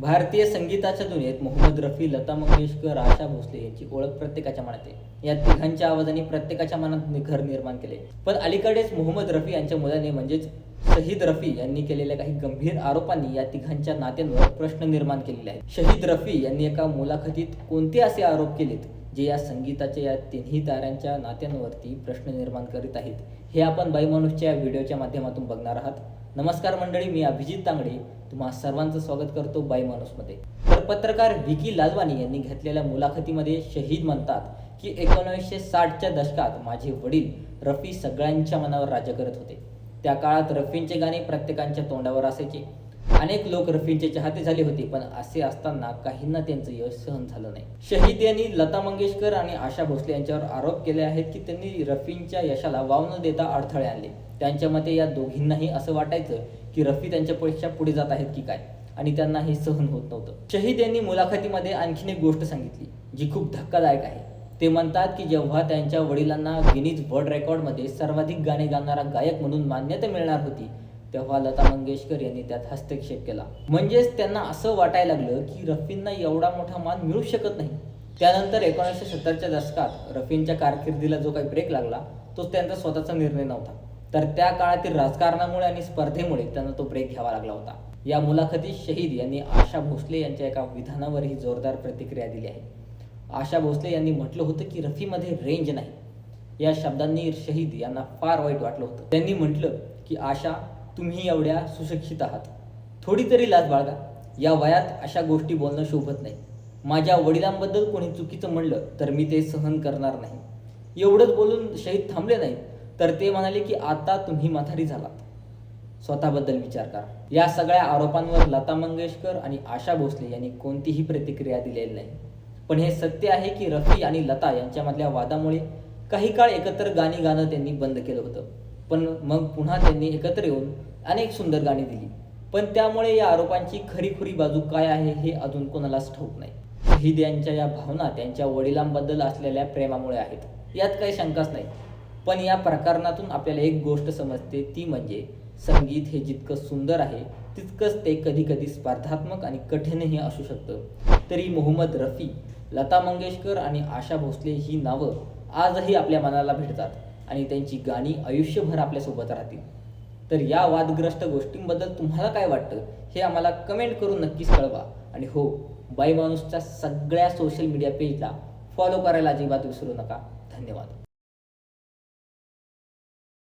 भारतीय संगीताच्या दुनियेत मोहम्मद रफी लता मंगेशकर आशा भोसले यांची ओळख प्रत्येकाच्या मनात आहे. या तिघांच्या आवाजाने प्रत्येकाच्या मनात घर निर्माण केले. पण अलीकडेच मोहम्मद रफी यांच्या मुलाने म्हणजेच शहीद रफी यांनी केलेल्या काही गंभीर आरोपांनी या तिघांच्या नात्यांवर प्रश्न निर्माण केलेले आहेत. शहीद रफी यांनी एका मुलाखतीत कोणते असे आरोप केलेत जे या संगीताच्या या तिन्ही ताऱ्यांच्या नात्यांवरती प्रश्न निर्माण करीत आहेत हे आपण बाई माणूसच्या या व्हिडिओच्या माध्यमातून बघणार आहात. नमस्कार मंडळी मी अभिजित तांगडे. तुम्हा सर्वांचं स्वागत करतो बाई माणूसमध्ये. तर पत्रकार विकी लालवानी यांनी घेतलेल्या मुलाखतीमध्ये शहीद म्हणतात की एकोणीसशे साठच्या दशकात माझे वडील रफी सगळ्यांच्या मनावर राज्य करत होते. त्या काळात रफींचे गाणे प्रत्येकांच्या तोंडावर असायचे. अनेक लोक रफींचे चाहते झाले होते पण असे असताना काहींना त्यांचं यश सहन झालं नाही. शहीद यांनी लता मंगेशकर आणि आशा भोसले यांच्यावर आरोप केले आहेत की त्यांनी रफींच्या यशाला वाव न देता अडथळे आणले. त्यांच्या मते या दोघींनाही असं वाटायचं की रफी त्यांच्यापेक्षा पुढे जात आहेत की काय? आणि त्यांना हे सहन होत नव्हतं. शहीद यांनी मुलाखतीमध्ये आणखीन एक गोष्ट सांगितली जी खूप धक्कादायक आहे. ते म्हणतात की जेव्हा त्यांच्या वडिलांना गिनीज वर्ल्ड रेकॉर्डमध्ये सर्वाधिक गाणे गाणारा गायक म्हणून मान्यता मिळणार होती तेव्हा लता मंगेशकर यांनी त्यात हस्तक्षेप केला. म्हणजेच त्यांना असं वाटायला लागलं की रफींना एवढा मोठा मान मिळू शकत नाही. त्यानंतर एकोणीसशे सत्तरच्या दशकात रफींच्या कारकिर्दीला जो काही ब्रेक लागला तो त्यांचा स्वतःचा निर्णय नव्हता. तर त्या काळातील राजकारणामुळे आणि स्पर्धेमुळे त्यांना तो ब्रेक घ्यावा लागला होता. या मुलाखतीत शहीद यांनी आशा भोसले यांच्या एका विधानावरही जोरदार प्रतिक्रिया दिली आहे. आशा भोसले यांनी म्हटलं होतं की रफीमध्ये रेंज नाही. या शब्दांनी शहीद यांना फार वाईट वाटलं होतं. त्यांनी म्हटलं की आशा तुम्ही एवढ्या सुशिक्षित आहात. थोडी तरी लाज बाळगा. या वयात अशा गोष्टी बोलणं शोभत नाही. माझ्या वडिलांबद्दल कोणी चुकीचं म्हणलं तर मी ते सहन करणार नाही. एवढंच बोलून शहीद थांबले नाही तर ते म्हणाले की आता तुम्ही म्हातारी झालात. स्वतःबद्दल विचार करा. या सगळ्या आरोपांवर लता मंगेशकर आणि आशा भोसले यांनी कोणतीही प्रतिक्रिया दिलेली नाही. पण हे सत्य आहे की रफी आणि लता यांच्यामधल्या वादामुळे काही काळ एकत्र गाणी गाणं त्यांनी बंद केलं होतं. पण मग पुन्हा त्यांनी एकत्र येऊन अनेक सुंदर गाणी दिली. पण त्यामुळे या आरोपांची खरीखुरी बाजू काय आहे हे अजून कोणालाच ठाऊक नाही. शहीद यांच्या या भावना त्यांच्या वडिलांबद्दल असलेल्या प्रेमामुळे आहेत. यात काही शंकाच नाही. पण या प्रकरणातून आपल्याला एक गोष्ट समजते ती म्हणजे संगीत हे जितकं सुंदर आहे तितकंच ते कधीकधी स्पर्धात्मक आणि कठीणही असू शकतं. तरी मोहम्मद रफी लता मंगेशकर आणि आशा भोसले ही नावं आजही आपल्या मनाला भेटतात. आणि त्यांची गाणी आयुष्यभर आपल्यासोबत राहतील. तर या वादग्रस्त गोष्टींबद्दल तुम्हाला काय वाटतं हे आम्हाला कमेंट करून नक्कीच कळवा. आणि हो बाई माणूसच्या सगळ्या सोशल मीडिया पेजला फॉलो करायला अजिबात विसरू नका. धन्यवाद.